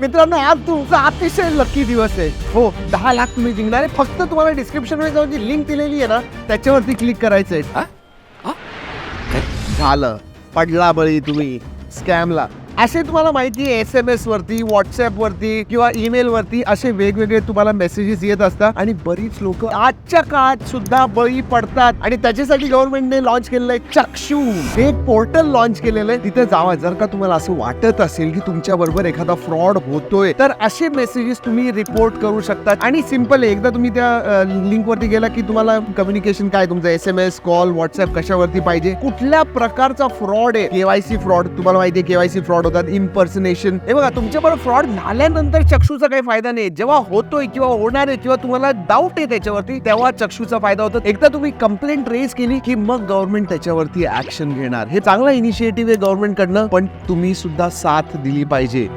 मित्रांनो आज तुमचा अतिशय लकी दिवस आहे. हो दहा लाख तुम्ही जिंकणार आहे. फक्त तुम्हाला डिस्क्रिप्शनमध्ये जाऊन जी लिंक दिलेली आहे ना त्याच्यावरती क्लिक करायचं आहे. हा? झालं. पडला बळी तुम्ही. स्कॅमला असे तुम्हाला माहिती आहे एस एम एस वरती व्हॉट्सअपवरती किंवा ईमेल वरती असे वेगवेगळे तुम्हाला मेसेजेस येत असतात आणि बरीच लोक आजच्या काळात सुद्धा बळी पडतात. आणि त्याच्यासाठी गव्हर्नमेंटने लॉन्च केलेलं आहे चक्षू. हे पोर्टल लॉन्च केलेलं आहे. तिथे जावा जर का तुम्हाला असं वाटत असेल की तुमच्या बरोबर एखादा फ्रॉड होतोय तर असे मेसेजेस तुम्ही रिपोर्ट करू शकता. आणि सिंपल आहे एकदा तुम्ही त्या लिंक वरती गेला की तुम्हाला कम्युनिकेशन काय तुमचं? S M S call WhatsApp कशावरती पाहिजे? कुठल्या प्रकारचा फ्रॉड आहे? केवायसी फ्रॉड तुम्हाला माहिती आहे केवायसी फ्रॉड होतात इम्पर्सनेशन हे बघा तुमच्याबरोबर फ्रॉड झाल्यानंतर चक्षूचा काही फायदा नाही. जेव्हा होतोय किंवा होणार आहे किंवा तुम्हाला डाऊट आहे त्याच्यावरती तेव्हा चक्षूचा फायदा होतो. एकदा तुम्ही कंप्लेंट रेज केली की मग गव्हर्नमेंट त्याच्यावरती ऍक्शन घेणार. हे चांगला इनिशिएटिव्ह आहे गव्हर्नमेंट कडनं पण तुम्ही सुद्धा साथ दिली पाहिजे.